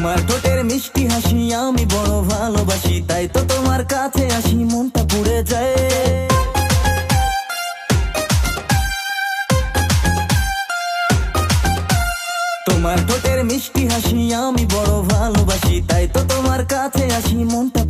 তোমার ঠোঁটের মিষ্টি হাসি আমি বড় ভালোবাসি, তাই তো তোমার কাছে আসি, মনটা পুড়ে যায়। তোমার ঠোঁটের মিষ্টি হাসি আমি বড় ভালোবাসি, তাই তো তোমার কাছে আসি, মনটা